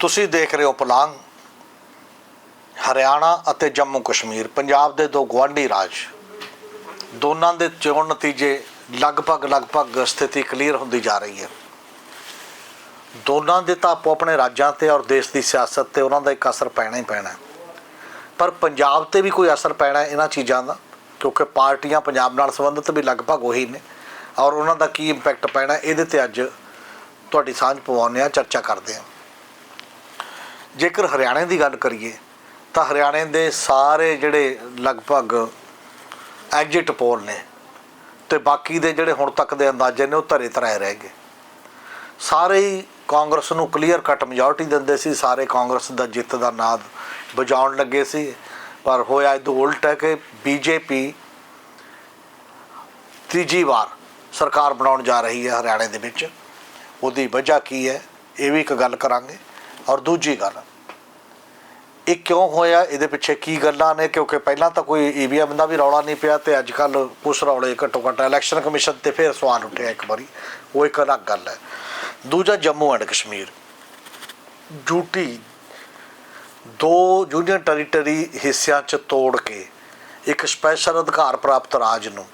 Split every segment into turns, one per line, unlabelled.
ਤੁਸੀਂ ਦੇਖ ਰਹੇ ਹੋ ਪਲਾਂਗ ਹਰਿਆਣਾ ਅਤੇ ਜੰਮੂ ਕਸ਼ਮੀਰ, ਪੰਜਾਬ ਦੇ ਦੋ ਗਵਾਂਢੀ ਰਾਜ। ਦੋਨਾਂ ਦੇ ਚੋਣ ਨਤੀਜੇ ਲਗਭਗ ਲਗਭਗ ਸਥਿਤੀ ਕਲੀਅਰ ਹੁੰਦੀ ਜਾ ਰਹੀ ਹੈ। ਦੋਨਾਂ ਦੇ ਤਾਂ ਆਪੋ ਆਪਣੇ ਰਾਜਾਂ ਤੇ ਔਰ ਦੇਸ਼ ਦੀ ਸਿਆਸਤ ਤੇ ਉਹਨਾਂ ਦਾ ਇੱਕ ਅਸਰ ਪੈਣਾ ਹੀ ਪੈਣਾ। ਪਰ ਪੰਜਾਬ ਤੇ ਵੀ ਕੋਈ ਅਸਰ ਪੈਣਾ ਇਹਨਾਂ ਚੀਜ਼ਾਂ ਦਾ, ਕਿਉਂਕਿ ਪਾਰਟੀਆਂ ਪੰਜਾਬ ਨਾਲ ਸੰਬੰਧਿਤ ਵੀ ਲਗਭਗ ਉਹੀ ਨੇ। ਔਰ ਉਹਨਾਂ ਦਾ ਕੀ ਇੰਪੈਕਟ ਪੈਣਾ, ਇਹਦੇ ਤੇ ਅੱਜ ਤੁਹਾਡੀ ਸਾਂਝ ਪਵਾਉਂਦੇ ਆ ਚਰਚਾ ਕਰਦੇ ਹਾਂ। ਜੇਕਰ ਹਰਿਆਣੇ ਦੀ ਗੱਲ ਕਰੀਏ, ਤਾਂ ਹਰਿਆਣੇ ਦੇ ਸਾਰੇ ਜਿਹੜੇ ਲਗਭਗ ਐਗਜ਼ਿਟ ਪੋਲ ਨੇ ਤੇ ਬਾਕੀ ਦੇ ਜਿਹੜੇ ਹੁਣ ਤੱਕ ਦੇ ਅੰਦਾਜ਼ੇ ਨੇ ਉਹ ਧਰੇ ਧਰਾਏ ਰਹਿ ਗਏ। ਸਾਰੇ ਹੀ ਕਾਂਗਰਸ ਨੂੰ ਕਲੀਅਰ ਕੱਟ ਮੈਜੋਰਟੀ ਦਿੰਦੇ ਸੀ, ਸਾਰੇ ਕਾਂਗਰਸ ਦਾ ਜਿੱਤ ਦਾ ਨਾਦ ਵਜਾਉਣ ਲੱਗੇ ਸੀ। ਪਰ ਹੋਇਆ ਇਹ ਉਲਟ ਹੈ ਕਿ ਬੀਜੇਪੀ ਤੀਜੀ ਵਾਰ ਸਰਕਾਰ ਬਣਾਉਣ ਜਾ ਰਹੀ ਹੈ ਹਰਿਆਣੇ ਦੇ ਵਿੱਚ। ਉਹਦੀ ਵਜ੍ਹਾ ਕੀ ਹੈ, ਇਹ ਵੀ ਇੱਕ ਗੱਲ ਕਰਾਂਗੇ। ਔਰ ਦੂਜੀ ਗੱਲ ਇਹ ਕਿਉਂ ਹੋਇਆ? ਇਹਦੇ ਪਿੱਛੇ ਕੀ ਗੱਲਾਂ ਨੇ? ਕਿਉਂਕਿ ਪਹਿਲਾਂ ਤਾਂ ਕੋਈ ਈਵੀਐਮ ਦਾ ਵੀ ਰੌਲਾ ਨਹੀਂ ਪਿਆ ਤੇ ਅੱਜ ਕੱਲ ਕੁਛ ਰੌਲੇ ਘੱਟੋ ਘੱਟ ਇਲੈਕਸ਼ਨ ਕਮਿਸ਼ਨ ਤੇ ਫਿਰ ਸਵਾਲ ਉੱਠਿਆ ਇੱਕ ਵਾਰੀ। ਉਹ ਇੱਕ ਅਲੱਗ ਗੱਲ ਹੈ। ਦੂਜਾ ਜੰਮੂ ਐਂਡ ਕਸ਼ਮੀਰ। ਯੂਟੀ ਦੋ ਯੂਨੀਅਨ ਟੈਰੀਟਰੀ ਹਿੱਸਿਆਂ 'ਚ ਤੋੜ ਕੇ ਇੱਕ ਸਪੈਸ਼ਲ ਅਧਿਕਾਰ ਪ੍ਰਾਪਤ ਰਾਜ ਨੂੰ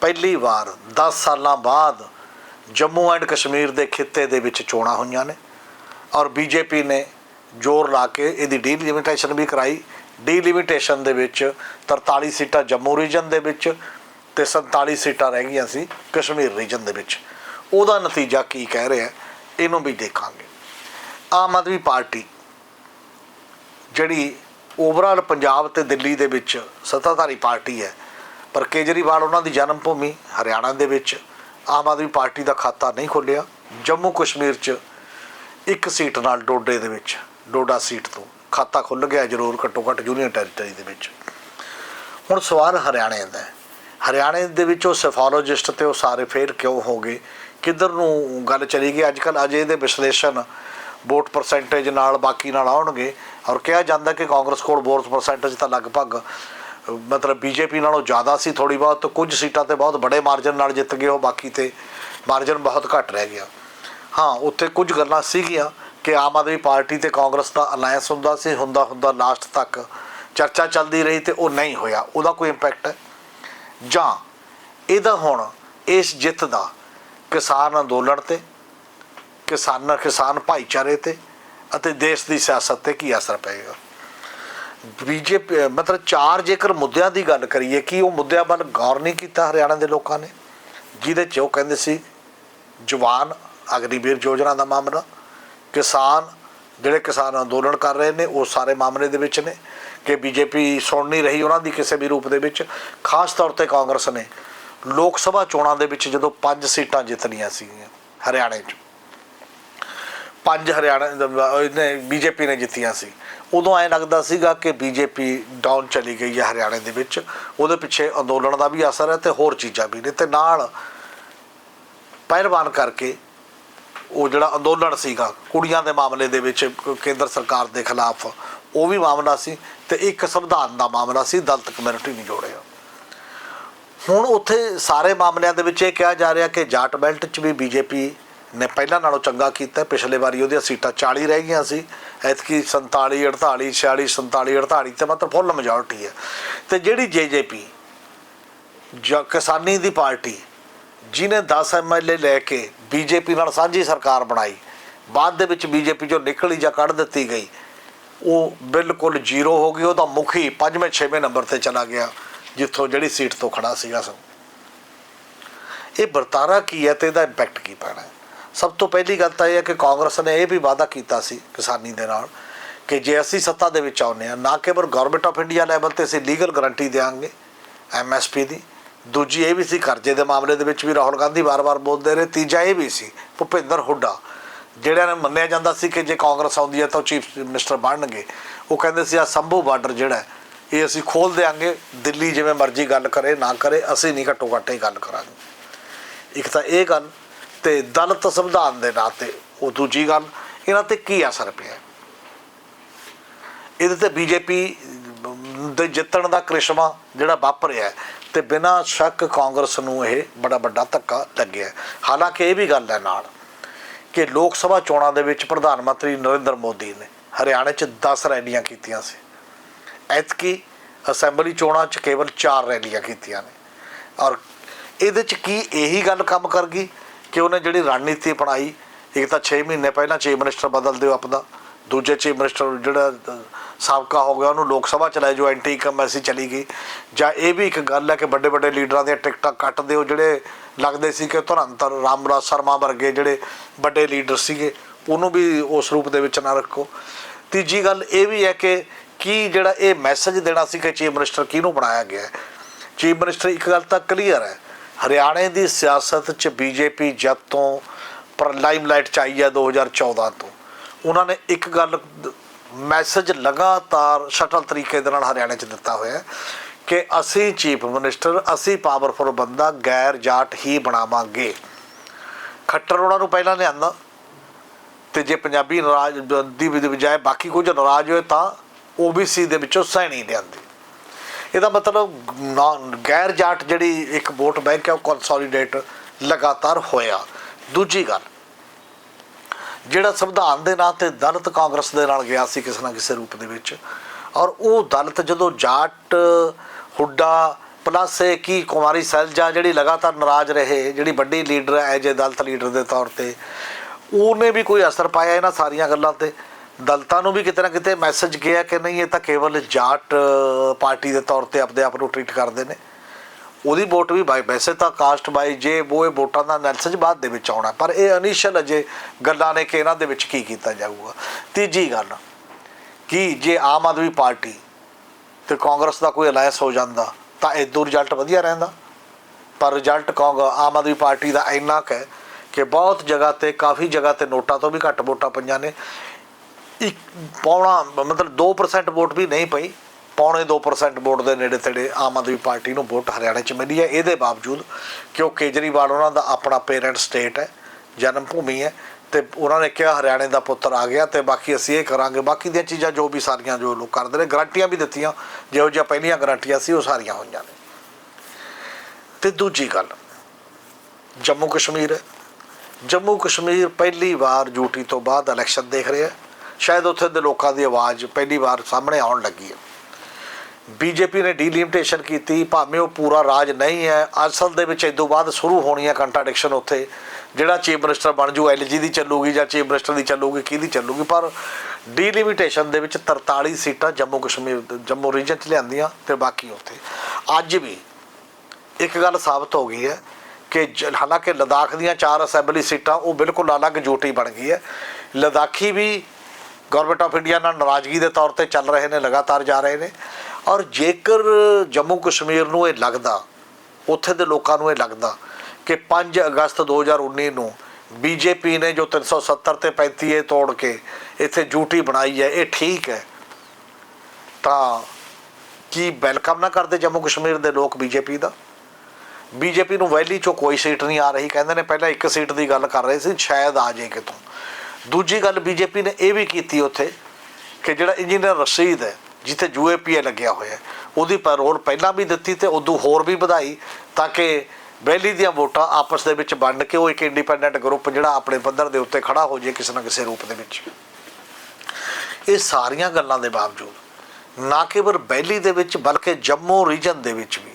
ਪਹਿਲੀ ਵਾਰ 10 ਸਾਲਾਂ ਬਾਅਦ ਜੰਮੂ ਐਂਡ ਕਸ਼ਮੀਰ ਦੇ ਖਿੱਤੇ ਦੇ ਵਿੱਚ ਚੋਣਾਂ ਹੋਈਆਂ ਨੇ। ਔਰ ਬੀਜੇਪੀ ਨੇ ਜ਼ੋਰ ਲਾ ਕੇ ਇਹਦੀ ਡੀਲਿਮਿਟੇਸ਼ਨ ਵੀ ਕਰਾਈ। ਡੀਲਿਮਿਟੇਸ਼ਨ ਦੇ ਵਿੱਚ 43 ਸੀਟਾਂ ਜੰਮੂ ਰੀਜਨ ਦੇ ਵਿੱਚ ਤੇ 47 ਸੀਟਾਂ ਰਹਿ ਗਈਆਂ ਸੀ ਕਸ਼ਮੀਰ ਰੀਜਨ ਦੇ ਵਿੱਚ। ਉਹਦਾ ਨਤੀਜਾ ਕੀ ਕਹਿ ਰਿਹਾ, ਇਹਨੂੰ ਵੀ ਦੇਖਾਂਗੇ। ਆਮ ਆਦਮੀ ਪਾਰਟੀ ਜਿਹੜੀ ਓਵਰਆਲ ਪੰਜਾਬ ਤੇ ਦਿੱਲੀ ਦੇ ਵਿੱਚ ਸੱਤਾਧਾਰੀ ਪਾਰਟੀ ਹੈ, ਪਰ ਕੇਜਰੀਵਾਲ ਉਹਨਾਂ ਦੀ ਜਨਮ ਭੂਮੀ ਹਰਿਆਣਾ ਦੇ ਵਿੱਚ ਆਮ ਆਦਮੀ ਪਾਰਟੀ ਦਾ ਖਾਤਾ ਨਹੀਂ ਖੋਲਿਆ ਜੰਮੂ ਕਸ਼ਮੀਰ 'ਚ ਇੱਕ ਸੀਟ ਨਾਲ ਡੋਡੇ ਦੇ ਵਿੱਚ ਡੋਡਾ ਸੀਟ ਤੋਂ। ਖਾਤਾ ਖੁੱਲ ਗਿਆ ਜ਼ਰੂਰ ਘੱਟੋ ਘੱਟ ਯੂਨੀਅਨ ਟੈਰੀਟਰੀ ਦੇ ਵਿੱਚ। ਹੁਣ ਸਵਾਲ ਹਰਿਆਣੇ ਦਾ ਹੈ। ਹਰਿਆਣੇ ਦੇ ਵਿੱਚ ਉਹ ਸੈਫੋਲੋਜਿਸਟ ਤੇ ਉਹ ਸਾਰੇ ਫੇਰ ਕਿਉਂ ਹੋ ਗਏ? ਕਿੱਧਰ ਨੂੰ ਗੱਲ ਚਲੀ ਗਈ? ਅੱਜ ਕੱਲ ਅਜੇ ਦੇ ਵਿਸ਼ਲੇਸ਼ਣ ਵੋਟ ਪਰਸੈਂਟੇਜ ਨਾਲ ਬਾਕੀ ਨਾਲ ਆਉਣਗੇ। ਔਰ ਕਿਹਾ ਜਾਂਦਾ ਕਿ ਕਾਂਗਰਸ ਕੋਲ ਵੋਟ ਪਰਸੈਂਟੇਜ ਤਾਂ ਲਗਭਗ ਅਹ, ਮਤਲਬ ਬੀਜੇਪੀ ਨਾਲੋਂ ਜ਼ਿਆਦਾ ਸੀ ਥੋੜੀ ਬਹੁਤ ਕੁਝ ਸੀਟਾਂ ਤੇ ਬਹੁਤ ਬੜੇ ਮਾਰਜਨ ਨਾਲ ਜਿੱਤ ਗਏ ਉਹ ਬਾਕੀ ਤੇ ਮਾਰਜਨ ਬਹੁਤ ਘੱਟ ਰਹਿ ਗਿਆ। ਹਾਂ ਉੱਥੇ ਕੁਝ ਗੱਲਾਂ ਸੀਗੀਆਂ। ਕਿ ਆਮ ਆਦਮੀ ਪਾਰਟੀ ਤੇ ਕਾਂਗਰਸ ਦਾ ਅਲਾਈਅੰਸ ਹੁੰਦਾ ਸੀ, ਹੁੰਦਾ ਹੁੰਦਾ ਲਾਸਟ ਤੱਕ ਚਰਚਾ ਚੱਲਦੀ ਰਹੀ ਤੇ ਉਹ ਨਹੀਂ ਹੋਇਆ। ਉਹਦਾ ਕੋਈ ਇੰਪੈਕਟ ਹੈ? ਜਾਂ ਇਹਦਾ ਹੁਣ ਇਸ ਜਿੱਤ ਦਾ ਕਿਸਾਨ ਅੰਦੋਲਨ ਤੇ, ਕਿਸਾਨ ਕਿਸਾਨ ਭਾਈਚਾਰੇ ਤੇ ਅਤੇ ਦੇਸ਼ ਦੀ ਸਿਆਸਤ ਤੇ ਕੀ ਅਸਰ ਪਏਗਾ? ਬੀਜੇਪੀ, ਮਤਲਬ ਚਾਰ ਜੇਕਰ ਮੁੱਦਿਆਂ ਦੀ ਗੱਲ ਕਰੀਏ, ਕਿ ਉਹ ਮੁੱਦਿਆਂ ਵੱਲ ਗੌਰ ਨਹੀਂ ਕੀਤਾ ਹਰਿਆਣਾ ਦੇ ਲੋਕਾਂ ਨੇ? ਜਿਹਦੇ ਚ ਉਹ ਕਹਿੰਦੇ ਸੀ, ਜਵਾਨ ਅਗਨੀਵੀਰ ਯੋਜਨਾ ਦਾ ਮਾਮਲਾ ਕਿਸਾਨ, ਜਿਹੜੇ ਕਿਸਾਨ ਅੰਦੋਲਨ ਕਰ ਰਹੇ ਨੇ, ਉਹ ਸਾਰੇ ਮਾਮਲੇ ਦੇ ਵਿੱਚ ਨੇ ਕਿ ਬੀਜੇਪੀ ਸੁਣ ਨਹੀਂ ਰਹੀ ਉਹਨਾਂ ਦੀ ਕਿਸੇ ਵੀ ਰੂਪ ਦੇ ਵਿੱਚ। ਖਾਸ ਤੌਰ ਤੇ ਕਾਂਗਰਸ ਨੇ ਲੋਕ ਸਭਾ ਚੋਣਾਂ ਦੇ ਵਿੱਚ ਜਦੋਂ ਪੰਜ ਸੀਟਾਂ ਜਿੱਤਣੀਆਂ ਲਈਆਂ ਸੀਗੀਆਂ ਹਰਿਆਣੇ 'ਚ, ਪੰਜ ਹਰਿਆਣਾ ਨੇ ਬੀਜੇਪੀ ਨੇ ਜਿੱਤੀਆਂ ਸੀ। ਉਦੋਂ ਐ ਲੱਗਦਾ ਸੀਗਾ ਕਿ ਬੀਜੇਪੀ ਡਾਊਨ ਚਲੀ ਗਈ ਹੈ ਹਰਿਆਣੇ ਦੇ ਵਿੱਚ। ਉਹਦੇ ਪਿੱਛੇ ਅੰਦੋਲਨ ਦਾ ਵੀ ਅਸਰ ਹੈ ਤੇ ਹੋਰ ਚੀਜ਼ਾਂ ਵੀ ਨੇ ਤੇ ਨਾਲ ਪਹਿਲਵਾਨ ਕਰਕੇ ਉਹ ਜਿਹੜਾ ਅੰਦੋਲਨ ਸੀਗਾ, ਕੁੜੀਆਂ ਦੇ ਮਾਮਲੇ ਦੇ ਵਿੱਚ ਕੇਂਦਰ ਸਰਕਾਰ ਦੇ ਖਿਲਾਫ, ਉਹ ਵੀ ਮਾਮਲਾ ਸੀ ਤੇ ਇੱਕ ਸੰਵਿਧਾਨ ਦਾ ਮਾਮਲਾ ਸੀ, ਦਲਤ ਕਮਿਊਨਿਟੀ ਨਹੀਂ ਜੋੜਿਆ। ਹੁਣ ਉੱਥੇ ਸਾਰੇ ਮਾਮਲਿਆਂ ਦੇ ਵਿੱਚ ਇਹ ਕਿਹਾ ਜਾ ਰਿਹਾ ਕਿ ਜਾਟ ਬੈਲਟ 'ਚ ਵੀ ਬੀਜੇਪੀ ਨੇ ਪਹਿਲਾਂ ਨਾਲੋਂ ਚੰਗਾ ਕੀਤਾ, ਪਿਛਲੇ ਵਾਰੀ ਉਹਦੀਆਂ ਸੀਟਾਂ 40 ਰਹਿ ਗਈਆਂ ਸੀ। ਐਤਕੀ 47 48 46 47 48 ਤੇ ਮਤਲਬ ਫੁੱਲ ਮੈਜੋਰਟੀ ਹੈ। ਤੇ ਜਿਹੜੀ ਜੇਜੇਪੀ, ਜਾਂ ਕਿਸਾਨੀ ਦੀ ਪਾਰਟੀ ਜਿਨੇ 10 ਐਮਐਲਏ ਲੈ ਕੇ ਬੀਜੇਪੀ ਨਾਲ ਸਾਂਝੀ ਸਰਕਾਰ ਬਣਾਈ, ਬਾਅਦ ਦੇ ਵਿੱਚ ਬੀਜੇਪੀ ਚੋਂ ਨਿਕਲੀ ਜਾਂ ਕੱਢ ਦਿੱਤੀ ਗਈ, ਉਹ ਬਿਲਕੁਲ ਜ਼ੀਰੋ ਹੋ ਗਈ, ਉਹਦਾ ਮੁਖੀ ਪੰਜਵੇਂ, ਛੇਵੇਂ ਨੰਬਰ ਤੇ ਚਲਾ ਗਿਆ, ਜਿੱਥੋਂ ਜਿਹੜੀ ਸੀਟ ਤੋਂ ਖੜਾ ਸੀਗਾ ਸੋ। ਇਹ ਵਰਤਾਰਾ ਕੀ ਹੈ ਤੇ ਇਹਦਾ ਇੰਪੈਕਟ ਕੀ ਪੈਣਾ ਸਭ ਤੋਂ ਪਹਿਲੀ ਗੱਲ ਤਾਂ ਇਹ ਹੈ ਕਿ ਕਾਂਗਰਸ ਨੇ ਇਹ ਵੀ ਵਾਅਦਾ ਕੀਤਾ ਸੀ ਕਿਸਾਨੀ ਦੇ ਨਾਲ ਕਿ ਜੇ ਅਸੀਂ ਸੱਤਾ ਦੇ ਵਿੱਚ ਆਉਂਦੇ ਆ ਨਾ ਕੇਵਲ ਗਵਰਨਮੈਂਟ ਆਫ ਇੰਡੀਆ ਲੈਵਲ ਤੇ ਅਸੀਂ ਲੀਗਲ ਗਾਰੰਟੀ ਦੇਵਾਂਗੇ ਐਮਐਸਪੀ ਦੀ ਦੂਜੀ ਇਹ ਵੀ ਸੀ, ਕਰਜ਼ੇ ਦੇ ਮਾਮਲੇ ਦੇ ਵਿੱਚ ਵੀ ਰਾਹੁਲ ਗਾਂਧੀ ਵਾਰ-ਵਾਰ ਬੋਲਦੇ ਰਹੇ। ਤੀਜਾ ਇਹ ਵੀ ਸੀ, ਭੁਪਿੰਦਰ ਹੁੱਡਾ ਜਿਹੜਾ ਨੇ ਮੰਨਿਆ ਜਾਂਦਾ ਸੀ ਕਿ ਜੇ ਕਾਂਗਰਸ ਆਉਂਦੀ ਹੈ ਤਾਂ ਉਹ ਚੀਫ ਮਿਨਿਸਟਰ ਬਣਨਗੇ। ਉਹ ਕਹਿੰਦੇ ਸੀ ਆ ਸੰਭੂ ਬਾਰਡਰ ਜਿਹੜਾ ਇਹ ਅਸੀਂ ਖੋਲ ਦੇਾਂਗੇ ਦਿੱਲੀ ਜਿਵੇਂ ਮਰਜ਼ੀ ਗੱਲ ਕਰੇ, ਨਾ ਕਰੇ, ਅਸੀਂ ਨਹੀਂ ਘੱਟੋ ਘੱਟ ਹੀ ਗੱਲ ਕਰਾਂਗੇ। ਇੱਕ ਤਾਂ ਇਹ ਗੱਲ ਤੇ ਦਲਤ ਸੰਵਿਧਾਨ ਦੇ ਨਾਂ ਤੇ ਉਹ ਦੂਜੀ ਗੱਲ, ਇਹਨਾਂ ਤੇ ਕੀ ਅਸਰ ਪਿਆ? ਇਹਦੇ ਤੇ ਬੀਜੇਪੀ ਦੇ ਜਿੱਤਣ ਦਾ ਕ੍ਰਿਸ਼ਮਾ ਜਿਹੜਾ ਵਾਪਰਿਆ ਤੇ ਬਿਨਾਂ ਸ਼ੱਕ ਕਾਂਗਰਸ ਨੂੰ ਇਹ ਬੜਾ ਵੱਡਾ ਧੱਕਾ ਲੱਗਿਆ। ਹਾਲਾਂਕਿ ਇਹ ਵੀ ਗੱਲ ਹੈ ਨਾਲ ਕਿ ਲੋਕ ਸਭਾ ਚੋਣਾਂ ਦੇ ਵਿੱਚ ਪ੍ਰਧਾਨ ਮੰਤਰੀ ਨਰਿੰਦਰ ਮੋਦੀ ਨੇ ਹਰਿਆਣਾ 'ਚ 10 ਰੈਲੀਆਂ ਕੀਤੀਆਂ ਸੀ। ਐਤਕੀ ਅਸੈਂਬਲੀ ਚੋਣਾਂ 'ਚ ਕੇਵਲ 4 ਰੈਲੀਆਂ ਕੀਤੀਆਂ ਨੇ। ਔਰ ਇਹਦੇ 'ਚ ਕੀ ਇਹੀ ਗੱਲ ਕੰਮ ਕਰ ਗਈ ਕਿ ਉਹਨੇ ਜਿਹੜੀ ਰਣਨੀਤੀ ਅਪਣਾਈ, ਇੱਕ ਤਾਂ 6 ਮਹੀਨੇ ਪਹਿਲਾਂ ਚੀਫ ਮਿਨਿਸਟਰ ਬਦਲ ਦਿਓ ਆਪਦਾ ਦੂਜੇ ਚੀਫ ਮਿਨਿਸਟਰ ਜਿਹੜਾ ਸਾਬਕਾ ਹੋ ਗਿਆ, ਉਹਨੂੰ ਲੋਕ ਸਭਾ ਚਲਾਏ ਜੋ ਐਂਟੀ ਇਨਕਮ ਐਸੀ ਚਲੀ ਗਈ। ਜਾਂ ਇਹ ਵੀ ਇੱਕ ਗੱਲ ਹੈ ਕਿ ਵੱਡੇ ਵੱਡੇ ਲੀਡਰਾਂ ਦੀਆਂ ਟਿਕਟਾਂ ਕੱਟ ਦਿਓ, ਜਿਹੜੇ ਲੱਗਦੇ ਸੀ ਕਿ ਧਰੰਤਰ ਰਾਮਰਾਜ ਸ਼ਰਮਾ ਵਰਗੇ ਜਿਹੜੇ ਵੱਡੇ ਲੀਡਰ ਸੀਗੇ, ਉਹਨੂੰ ਵੀ ਉਸ ਰੂਪ ਦੇ ਵਿੱਚ ਨਾ ਰੱਖੋ। ਤੀਜੀ ਗੱਲ ਇਹ ਵੀ ਹੈ ਕਿ ਕੀ ਜਿਹੜਾ ਇਹ ਮੈਸੇਜ ਦੇਣਾ ਸੀ ਕਿ ਚੀਫ ਮਿਨਿਸਟਰ ਕਿਹਨੂੰ ਬਣਾਇਆ ਗਿਆ ਚੀਫ ਮਿਨਿਸਟਰ, ਇੱਕ ਗੱਲ ਤਾਂ ਕਲੀਅਰ ਹੈ, ਹਰਿਆਣੇ ਦੀ ਸਿਆਸਤ 'ਚ ਬੀਜੇਪੀ ਜਦ ਤੋਂ ਪਰ ਲਾਈਮਲਾਈਟ ਚ ਆਈ ਹੈ 2014 ਤੋਂ ਉਹਨਾਂ ਨੇ ਇੱਕ ਗੱਲ ਮੈਸੇਜ ਲਗਾਤਾਰ ਸ਼ਟਲ ਤਰੀਕੇ ਦੇ ਨਾਲ ਹਰਿਆਣੇ 'ਚ ਦਿੱਤਾ ਹੋਇਆ ਕਿ ਅਸੀਂ ਚੀਫ ਮਿਨਿਸਟਰ, ਅਸੀਂ ਪਾਵਰਫੁਲ ਬੰਦਾ, ਗੈਰ ਜਾਟ ਹੀ ਬਣਾਵਾਂਗੇ। ਖੱਟਰ ਉਹਨਾਂ ਨੂੰ ਪਹਿਲਾਂ ਲਿਆਂਦਾ। ਤੇ ਜੇ ਪੰਜਾਬੀ ਨਾਰਾਜ਼, ਦੀ ਬਜਾਏ ਬਾਕੀ ਕੁਝ ਨਾਰਾਜ਼ ਹੋਏ ਤਾਂ OBC ਦੇ ਵਿੱਚੋਂ ਸਹਿਣੀ ਲਿਆਂਦੀ। ਇਹਦਾ ਮਤਲਬ ਨਾ- ਗੈਰ ਜਾਟ ਜਿਹੜੀ ਇੱਕ ਵੋਟ ਬੈਂਕ ਹੈ ਉਹ ਕੰਸੋਲੀਡੇਟ ਲਗਾਤਾਰ ਹੋਇਆ। ਦੂਜੀ ਗੱਲ ਜਿਹੜਾ ਸੰਵਿਧਾਨ ਦੇ ਨਾਂ ਤੇ ਦਲਿਤ ਕਾਂਗਰਸ ਦੇ ਨਾਲ ਗਿਆ ਸੀ ਕਿਸੇ ਨਾ ਕਿਸੇ ਰੂਪ ਦੇ ਵਿੱਚ। ਔਰ ਉਹ ਦਲਿਤ ਜਦੋਂ ਜਾਟ, ਹੁੱਡਾ ਪਲੱਸ ਇਹ ਕੀ ਕੁਮਾਰੀ ਸੈਲਜਾ ਜਿਹੜੀ ਲਗਾਤਾਰ ਨਾਰਾਜ਼ ਰਹੇ, ਜਿਹੜੀ ਵੱਡੀ ਲੀਡਰ ਹੈ ਜੇ ਦਲਿਤ ਲੀਡਰ ਦੇ ਤੌਰ ਤੇ, ਉਹਨੇ ਵੀ ਕੋਈ ਅਸਰ ਪਾਇਆ ਇਹਨਾਂ ਸਾਰੀਆਂ ਗੱਲਾਂ ਤੇ? ਦਲਤਾਂ ਨੂੰ ਵੀ ਕਿਤੇ ਨਾ ਕਿਤੇ ਮੈਸੇਜ ਗਿਆ ਕਿ ਨਹੀਂ, ਇਹ ਤਾਂ ਕੇਵਲ ਜਾਟ ਪਾਰਟੀ ਦੇ ਤੌਰ ਤੇ ਆਪਦੇ ਆਪ ਨੂੰ ਟ੍ਰੀਟ ਕਰਦੇ ਨੇ। ਉਹਦੀ ਵੋਟ ਵੀ ਬਾਈ, ਵੈਸੇ ਤਾਂ ਕਾਸਟ ਬਾਈ ਜੇ ਉਹ ਵੋਟਾਂ ਦਾ ਮੈਸੇਜ ਬਾਅਦ ਦੇ ਵਿੱਚ ਆਉਣਾ, ਪਰ ਇਹ ਇਨੀਸ਼ੀਅਲ ਅਜੇ ਗੱਲਾਂ ਨੇ ਕਿ ਇਹਨਾਂ ਦੇ ਵਿੱਚ ਕੀ ਕੀਤਾ ਜਾਊਗਾ। ਤੀਜੀ ਗੱਲ, ਕਿ ਜੇ ਆਮ ਆਦਮੀ ਪਾਰਟੀ ਤੇ ਕਾਂਗਰਸ ਦਾ ਕੋਈ ਅਲਾਈਅੰਸ ਹੋ ਜਾਂਦਾ, ਤਾਂ ਇਦੋਂ ਰਿਜ਼ਲਟ ਵਧੀਆ ਰਹਿੰਦਾ। ਪਰ ਰਿਜ਼ਲਟ ਕਾਂਗ, ਆਮ ਆਦਮੀ ਪਾਰਟੀ ਦਾ ਇੰਨਾ ਕੁ ਹੈ ਕਿ ਬਹੁਤ ਜਗ੍ਹਾ ਤੇ, ਕਾਫੀ ਜਗ੍ਹਾ ਤੇ ਨੋਟਾਂ ਤੋਂ ਵੀ ਘੱਟ ਵੋਟਾਂ ਪਈਆਂ ਨੇ। ਇੱਕ, ਪੌਣਾ, ਮਤਲਬ 2% ਵੋਟ ਵੀ ਨਹੀਂ ਪਈ। ਪੌਣੇ 2% ਵੋਟ ਦੇ ਨੇੜੇ ਤੇੜੇ ਆਮ ਆਦਮੀ ਪਾਰਟੀ ਨੂੰ ਵੋਟ ਹਰਿਆਣਾ 'ਚ ਮਿਲੀ ਹੈ। ਇਹਦੇ ਬਾਵਜੂਦ ਕਿ ਉਹ ਕੇਜਰੀਵਾਲ ਉਹਨਾਂ ਦਾ ਆਪਣਾ ਪੇਰੈਂਟ ਸਟੇਟ ਹੈ ਜਨਮ ਭੂਮੀ ਹੈ ਤੇ ਉਹਨਾਂ ਨੇ ਕਿਹਾ ਹਰਿਆਣੇ ਦਾ ਪੁੱਤਰ ਆ ਗਿਆ ਤੇ ਬਾਕੀ ਅਸੀਂ ਇਹ ਕਰਾਂਗੇ। ਬਾਕੀ ਦੀਆਂ ਚੀਜ਼ਾਂ ਜੋ ਵੀ ਸਾਰੀਆਂ ਜੋ ਲੋਕ ਕਰਦੇ ਨੇ, ਗਰੰਟੀਆਂ ਵੀ ਦਿੱਤੀਆਂ। ਜਿਹੋ ਜਿਹੀਆਂ ਪਹਿਲੀਆਂ ਗਰੰਟੀਆਂ ਸੀ, ਉਹ ਸਾਰੀਆਂ ਹੋਈਆਂ ਨੇ। ਤੇ ਦੂਜੀ ਗੱਲ, ਜੰਮੂ ਕਸ਼ਮੀਰ ਜੰਮੂ ਕਸ਼ਮੀਰ ਪਹਿਲੀ ਵਾਰ ਯੂਟੀ ਤੋਂ ਬਾਅਦ ਇਲੈਕਸ਼ਨ ਦੇਖ ਰਿਹਾ ਸ਼ਾਇਦ ਉੱਥੇ ਦੇ ਲੋਕਾਂ ਦੀ ਆਵਾਜ਼ ਪਹਿਲੀ ਵਾਰ ਸਾਹਮਣੇ ਆਉਣ ਲੱਗੀ ਹੈ। ਬੀਜੇਪੀ ਨੇ ਡੀਲਿਮਿਟੇਸ਼ਨ ਕੀਤੀ, ਭਾਵੇਂ ਉਹ ਪੂਰਾ ਰਾਜ ਨਹੀਂ ਹੈ, ਅਸਲ ਦੇ ਵਿੱਚ ਇਦੋਂ ਬਾਅਦ ਸ਼ੁਰੂ ਹੋਣੀ ਹੈ ਕੰਟਰਡਿਕਸ਼ਨ ਉੱਥੇ। ਜਿਹੜਾ ਚੀਫ ਮਿਨਿਸਟਰ ਬਣ ਜੂ ਐਲਜੀ ਦੀ ਚੱਲੂਗੀ ਜਾਂ ਚੀਫ ਮਿਨਿਸਟਰ ਦੀ ਚੱਲੂਗੀ, ਕਿਹਦੀ ਚੱਲੂਗੀ? ਪਰ ਡੀਲਿਮਿਟੇਸ਼ਨ ਦੇ ਵਿੱਚ 43 ਸੀਟਾਂ ਜੰਮੂ ਕਸ਼ਮੀਰ, ਜੰਮੂ ਰੀਜਨ 'ਚ ਲਿਆਂਦੀਆਂ ਤੇ ਬਾਕੀ ਉੱਥੇ। ਅੱਜ ਵੀ ਇੱਕ ਗੱਲ ਸਾਬਤ ਹੋ ਗਈ ਹੈ ਕਿ ਜ- ਹਾਲਾਂਕਿ ਲਦਾਖ ਦੀਆਂ ਚਾਰ ਅਸੈਂਬਲੀ ਸੀਟਾਂ, ਉਹ ਬਿਲਕੁਲ ਅਲੱਗ ਜੋਟੀ ਬਣ ਗਈ ਹੈ। ਲਦਾਖੀ ਵੀ ਗਵਰਨਮੈਂਟ ਆਫ ਇੰਡੀਆ ਨਾਲ ਨਾਰਾਜ਼ਗੀ ਦੇ ਤੌਰ ਤੇ ਚੱਲ ਰਹੇ ਨੇ, ਲਗਾਤਾਰ ਜਾ ਰਹੇ ਨੇ। ਔਰ ਜੇਕਰ ਜੰਮੂ ਕਸ਼ਮੀਰ ਨੂੰ ਇਹ ਲੱਗਦਾ, ਉੱਥੇ ਦੇ ਲੋਕਾਂ ਨੂੰ ਇਹ ਲੱਗਦਾ ਕਿ 5 ਅਗਸਤ 2019 ਨੂੰ ਬੀਜੇਪੀ ਨੇ ਜੋ 370 ਤੇ 35 ਇਹ ਤੋੜ ਕੇ ਇੱਥੇ ਜੂਟੀ ਬਣਾਈ ਹੈ, ਇਹ ਠੀਕ ਹੈ। ਤਾਂ ਕੀ ਵੈਲਕਮ ਨਾ ਕਰਦੇ ਜੰਮੂ ਕਸ਼ਮੀਰ ਦੇ ਲੋਕ ਬੀਜੇਪੀ ਦਾ? ਬੀਜੇਪੀ ਨੂੰ ਵੈਲੀ ਚੋਂ ਕੋਈ ਸੀਟ ਨਹੀਂ ਆ ਰਹੀ, ਕਹਿੰਦੇ ਨੇ ਪਹਿਲਾਂ ਇੱਕ ਸੀਟ ਦੀ ਗੱਲ ਕਰ ਰਹੇ ਸੀ, ਸ਼ਾਇਦ ਆ ਜਾਏ ਕਿਤੋਂ। ਦੂਜੀ ਗੱਲ ਬੀਜੇਪੀ ਨੇ ਇਹ ਵੀ ਕੀਤੀ ਉੱਥੇ ਕਿ ਜਿਹੜਾ ਇੰਜੀਨੀਅਰ ਰਸ਼ੀਦ ਹੈ ਜਿੱਥੇ ਯੂਏਪੀਏ ਲੱਗਿਆ ਹੋਇਆ ਉਹਦੀ ਪੈਰੋਲ ਪਹਿਲਾਂ ਵੀ ਦਿੱਤੀ ਤੇ ਉਦੋਂ ਹੋਰ ਵੀ ਵਧਾਈ ਤਾਂ ਕਿ ਵੈਲੀ ਦੀਆਂ ਵੋਟਾਂ ਆਪਸ ਦੇ ਵਿੱਚ ਵੰਡ ਕੇ ਉਹ ਇੱਕ ਇੰਡੀਪੈਂਡੈਂਟ ਗਰੁੱਪ ਜਿਹੜਾ ਆਪਣੇ ਪੱਧਰ ਦੇ ਉੱਤੇ ਖੜਾ ਹੋ ਜੇ ਕਿਸੇ ਨਾ ਕਿਸੇ ਰੂਪ ਦੇ ਵਿੱਚ। ਇਹ ਸਾਰੀਆਂ ਗੱਲਾਂ ਦੇ ਬਾਵਜੂਦ ਨਾ ਕੇਵਲ ਵੈਲੀ ਦੇ ਵਿੱਚ ਬਲਕਿ ਜੰਮੂ ਰੀਜਨ ਦੇ ਵਿੱਚ ਵੀ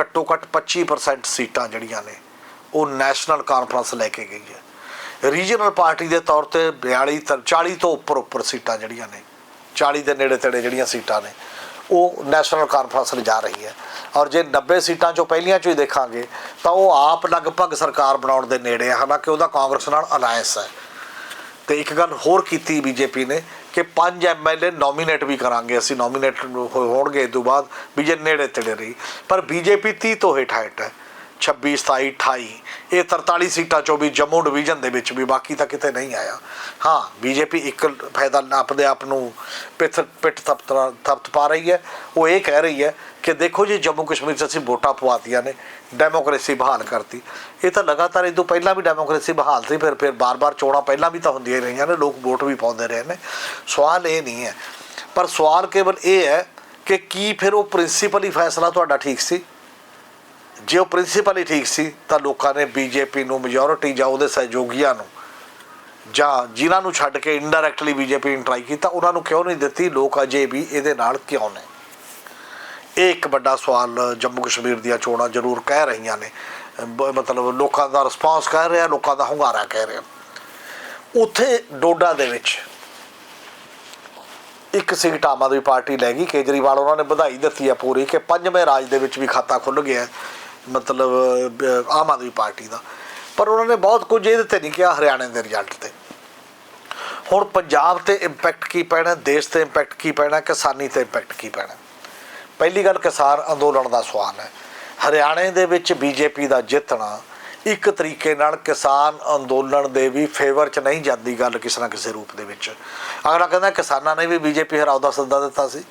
ਘੱਟੋ ਘੱਟ 25% ਸੀਟਾਂ ਜਿਹੜੀਆਂ ਨੇ, ਉਹ ਨੈਸ਼ਨਲ ਕਾਨਫਰੰਸ ਲੈ ਕੇ ਗਈ ਹੈ। ਰੀਜਨਲ ਪਾਰਟੀ ਦੇ ਤੌਰ ਤੇ 42 ਤਾਂ 40 ਤੋਂ ਉੱਪਰ ਉੱਪਰ ਸੀਟਾਂ ਜਿਹੜੀਆਂ ਨੇ 40 ਦੇ ਨੇੜੇ ਤੇੜੇ ਜਿਹੜੀਆਂ ਸੀਟਾਂ ਨੇ, ਉਹ ਨੈਸ਼ਨਲ ਕਾਨਫਰੰਸ ਲਿਜਾ ਰਹੀ ਹੈ। ਔਰ ਜੇ 90 ਸੀਟਾਂ ਚੋਂ ਪਹਿਲੀਆਂ ਚੋਂ ਹੀ ਦੇਖਾਂਗੇ, ਤਾਂ ਉਹ ਆਪ ਲਗਭਗ ਸਰਕਾਰ ਬਣਾਉਣ ਦੇ ਨੇੜੇ ਹੈ ਹਾਲਾਂਕਿ ਉਹਦਾ ਕਾਂਗਰਸ ਨਾਲ ਅਲਾਈਅੰਸ ਹੈ। ਤੇ ਇੱਕ ਗੱਲ ਹੋਰ ਕੀਤੀ ਬੀਜੇਪੀ ਨੇ ਕਿ ਪੰਜ ਐਮਐਲਏ ਨੋਮੀਨੇਟ ਵੀ ਕਰਾਂਗੇ, ਅਸੀਂ ਨੋਮੀਨੇਟ ਹੋਣਗੇ, ਇਹ ਤੋਂ ਬਾਅਦ ਵੀ ਜੇ ਨੇੜੇ ਤੇੜੇ ਰਹੀ। ਪਰ ਬੀਜੇਪੀ 30 ਤੋਂ ਹੇਠ ਹੇਠ ਹੈ। 26 27 28 ਇਹ 43 ਸੀਟਾਂ ਚੋਂ ਵੀ ਜੰਮੂ ਡਿਵੀਜ਼ਨ ਦੇ ਵਿੱਚ ਵੀ, ਬਾਕੀ ਤਾਂ ਕਿਤੇ ਨਹੀਂ ਆਇਆ। ਹਾਂ, ਬੀਜੇਪੀ ਇੱਕ ਫਾਇਦਾ ਆਪਣੇ ਆਪ ਨੂੰ ਪਿੱਠ ਪਿੱਠ ਤਪਤ ਤਪਤ ਪਾ ਰਹੀ ਹੈ। ਉਹ ਇਹ ਕਹਿ ਰਹੀ ਹੈ ਕਿ ਦੇਖੋ ਜੀ, ਜੰਮੂ ਕਸ਼ਮੀਰ 'ਚ ਅਸੀਂ ਵੋਟਾਂ ਪਵਾਤੀਆਂ ਨੇ, ਡੈਮੋਕ੍ਰੇਸੀ ਬਹਾਲ ਕਰਤੀ। ਇਹ ਤਾਂ ਲਗਾਤਾਰ ਇਹ ਤੋਂ ਪਹਿਲਾਂ ਵੀ ਡੈਮੋਕ੍ਰੇਸੀ ਬਹਾਲ ਸੀ, ਫਿਰ ਫਿਰ ਬਾਰ-ਬਾਰ ਚੋਣਾਂ ਪਹਿਲਾਂ ਵੀ ਤਾਂ ਹੁੰਦੀਆਂ ਰਹੀਆਂ ਨੇ, ਲੋਕ ਵੋਟ ਵੀ ਪਾਉਂਦੇ ਰਹੇ ਨੇ। ਸਵਾਲ ਇਹ ਨਹੀਂ ਹੈ। ਪਰ ਸਵਾਲ ਕੇਵਲ ਇਹ ਹੈ ਕਿ ਕੀ ਫਿਰ ਉਹ ਪ੍ਰਿੰਸੀਪਲੀ ਫੈਸਲਾ ਤੁਹਾਡਾ ਠੀਕ ਸੀ? ਜੇ ਉਹ ਪ੍ਰਿੰਸੀਪਲ ਹੀ ਠੀਕ ਸੀ, ਤਾਂ ਲੋਕਾਂ ਨੇ ਬੀਜੇਪੀ ਨੂੰ ਮੈਜੋਰਿਟੀ ਜਾਂ ਉਹਦੇ ਸਹਿਯੋਗੀਆਂ ਨੂੰ, ਜਾਂ ਜਿਨ੍ਹਾਂ ਨੂੰ ਛੱਡ ਕੇ ਇਨਡਾਇਰੈਕਟਲੀ ਬੀਜੇਪੀ ਨੇ ਟਰਾਈ ਕੀਤਾ, ਉਹਨਾਂ ਨੂੰ ਕਿਉਂ ਨਹੀਂ ਦਿੱਤੀ? ਲੋਕ ਅਜੇ ਵੀ ਇਹਦੇ ਨਾਲ ਕਿਉਂ ਨੇ? ਇਹ ਇੱਕ ਵੱਡਾ ਸਵਾਲ ਜੰਮੂ ਕਸ਼ਮੀਰ ਦੀਆਂ ਚੋਣਾਂ ਜ਼ਰੂਰ ਕਹਿ ਰਹੀਆਂ ਨੇ। ਮਤਲਬ ਲੋਕਾਂ ਦਾ ਰਿਸਪਾਂਸ ਕਹਿ ਰਿਹਾ, ਲੋਕਾਂ ਦਾ ਹੁੰਗਾਰਾ ਕਹਿ ਰਿਹਾ। ਉੱਥੇ ਡੋਡਾ ਦੇ ਵਿੱਚ ਇੱਕ ਸੀਟ ਆਮ ਆਦਮੀ ਪਾਰਟੀ ਲੈ ਗਈ, ਕੇਜਰੀਵਾਲ ਉਹਨਾਂ ਨੇ ਵਧਾਈ ਦਿੱਤੀ ਹੈ ਪੂਰੀ ਕਿ ਪੰਜਵੇਂ ਰਾਜ ਦੇ ਵਿੱਚ ਵੀ ਖਾਤਾ ਖੁੱਲ ਗਿਆ। ਮਤਲਬ ਆਮ ਆਦਮੀ ਪਾਰਟੀ ਦਾ। ਪਰ ਉਹਨਾਂ ਨੇ ਬਹੁਤ ਕੁਝ ਇਹਦੇ ਤੇ ਨਹੀਂ ਕਿਹਾ ਹਰਿਆਣੇ ਦੇ ਰਿਜ਼ਲਟ ਤੇ। ਹੁਣ ਪੰਜਾਬ ਤੇ ਇੰਪੈਕਟ ਕੀ ਪੈਣਾ, ਦੇਸ਼ ਤੇ ਇੰਪੈਕਟ ਕੀ ਪੈਣਾ, ਕਿਸਾਨੀ ਤੇ ਇੰਪੈਕਟ ਕੀ ਪੈਣਾ? ਪਹਿਲੀ ਗੱਲ ਕਿਸਾਨ ਅੰਦੋਲਨ ਦਾ ਸਵਾਲ ਹੈ। ਹਰਿਆਣੇ ਦੇ ਵਿੱਚ ਬੀਜੇਪੀ ਦਾ ਜਿੱਤਣਾ ਇੱਕ ਤਰੀਕੇ ਨਾਲ ਕਿਸਾਨ ਅੰਦੋਲਨ ਦੇ ਵੀ ਫੇਵਰ 'ਚ ਨਹੀਂ ਜਾਂਦੀ ਗੱਲ ਕਿਸੇ ਨਾ ਕਿਸੇ ਰੂਪ ਦੇ ਵਿੱਚ। ਅਗਲਾ ਕਹਿੰਦਾ ਕਿਸਾਨਾਂ ਨੇ ਵੀ ਬੀਜੇਪੀ ਹਰਾਉ ਦਾ ਸੱਦਾ ਦਿੱਤਾ ਸੀ।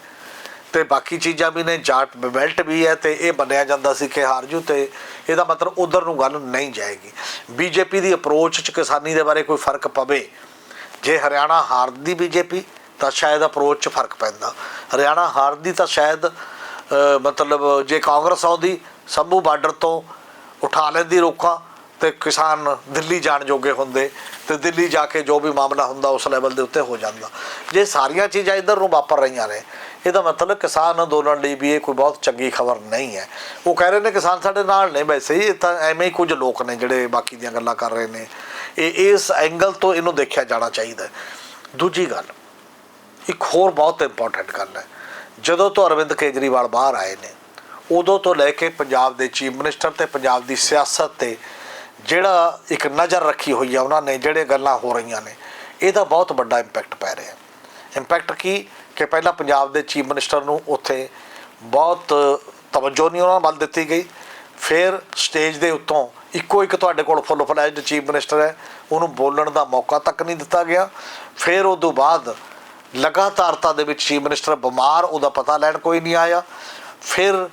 ਤੇ ਬਾਕੀ ਚੀਜ਼ਾਂ ਵੀ ਨੇ, ਜਾਟ ਬੈਲਟ ਵੀ ਹੈ ਤੇ ਇਹ ਮੰਨਿਆ ਜਾਂਦਾ ਸੀ ਕਿ ਹਾਰ ਜੂ ਤੇ ਇਹਦਾ ਮਤਲਬ ਉਧਰ ਨੂੰ ਗੱਲ ਨਹੀਂ ਜਾਏਗੀ। ਬੀਜੇਪੀ ਦੀ ਅਪਰੋਚ 'ਚ ਕਿਸਾਨੀ ਦੇ ਬਾਰੇ ਕੋਈ ਫ਼ਰਕ ਪਵੇ, ਜੇ ਹਰਿਆਣਾ ਹਾਰਦੀ ਬੀਜੇਪੀ, ਤਾਂ ਸ਼ਾਇਦ ਅਪਰੋਚ 'ਚ ਫ਼ਰਕ ਪੈਂਦਾ। ਹਰਿਆਣਾ ਹਾਰਦੀ ਤਾਂ ਸ਼ਾਇਦ ਮਤਲਬ ਜੇ ਕਾਂਗਰਸ ਆਉਂਦੀ, ਸੰਭੂ ਬਾਰਡਰ ਤੋਂ ਉਠਾ ਲੈਂਦੀ ਰੋਕਾਂ ਤੇ ਕਿਸਾਨ ਦਿੱਲੀ ਜਾਣ ਜੋਗੇ ਹੁੰਦੇ ਤੇ ਦਿੱਲੀ ਜਾ ਕੇ ਜੋ ਵੀ ਮਾਮਲਾ ਹੁੰਦਾ ਉਸ ਲੈਵਲ ਦੇ ਉੱਤੇ ਹੋ ਜਾਂਦਾ। ਜੇ ਸਾਰੀਆਂ ਚੀਜ਼ਾਂ ਇਧਰ ਨੂੰ ਵਾਪਰ ਰਹੀਆਂ ਨੇ, ਇਹਦਾ ਮਤਲਬ ਕਿਸਾਨ ਅੰਦੋਲਨ ਲਈ ਵੀ ਇਹ ਕੋਈ ਬਹੁਤ ਚੰਗੀ ਖਬਰ ਨਹੀਂ ਹੈ। ਉਹ ਕਹਿ ਰਹੇ ਨੇ ਕਿਸਾਨ ਸਾਡੇ ਨਾਲ ਨੇ, ਵੈਸੇ ਹੀ ਤਾਂ ਐਵੇਂ ਹੀ ਕੁਝ ਲੋਕ ਨੇ ਜਿਹੜੇ ਬਾਕੀ ਦੀਆਂ ਗੱਲਾਂ ਕਰ ਰਹੇ ਨੇ। ਇਹ ਇਸ ਐਂਗਲ ਤੋਂ ਇਹਨੂੰ ਦੇਖਿਆ ਜਾਣਾ ਚਾਹੀਦਾ ਦੂਜੀ ਗੱਲ, ਇੱਕ ਹੋਰ ਬਹੁਤ ਇੰਪੋਰਟੈਂਟ ਗੱਲ ਹੈ। ਜਦੋਂ ਤੋਂ ਅਰਵਿੰਦ ਕੇਜਰੀਵਾਲ ਬਾਹਰ ਆਏ ਨੇ, ਉਦੋਂ ਤੋਂ ਲੈ ਕੇ ਪੰਜਾਬ ਦੇ ਚੀਫ ਮਿਨਿਸਟਰ ਤੇ ਪੰਜਾਬ ਦੀ ਸਿਆਸਤ ਤੇ ਜਿਹੜਾ ਇੱਕ ਨਜ਼ਰ ਰੱਖੀ ਹੋਈ ਆ ਉਹਨਾਂ ਨੇ, ਜਿਹੜੇ ਗੱਲਾਂ ਹੋ ਰਹੀਆਂ ਨੇ, ਇਹਦਾ ਬਹੁਤ ਵੱਡਾ ਇੰਪੈਕਟ ਪੈ ਰਿਹਾ। ਇੰਪੈਕਟ ਕੀ? ਕਿ ਪਹਿਲਾਂ ਪੰਜਾਬ ਦੇ ਚੀਫ ਮਿਨਿਸਟਰ ਨੂੰ ਉੱਥੇ ਬਹੁਤ ਤਵੱਜੋ ਨਹੀਂ ਉਹਨਾਂ ਵੱਲ ਦਿੱਤੀ ਗਈ। ਫਿਰ ਸਟੇਜ ਦੇ ਉੱਤੋਂ ਇੱਕੋ ਇੱਕ ਤੁਹਾਡੇ ਕੋਲ ਫੁੱਲ ਫਲੈਜਡ ਚੀਫ ਮਿਨਿਸਟਰ ਹੈ, ਉਹਨੂੰ ਬੋਲਣ ਦਾ ਮੌਕਾ ਤੱਕ ਨਹੀਂ ਦਿੱਤਾ ਗਿਆ। ਫਿਰ ਉਸ ਤੋਂ ਬਾਅਦ ਲਗਾਤਾਰਤਾ ਦੇ ਵਿੱਚ ਚੀਫ ਮਿਨਿਸਟਰ ਬਿਮਾਰ, ਉਹਦਾ ਪਤਾ ਲੈਣ ਕੋਈ ਨਹੀਂ ਆਇਆ। ਫਿਰ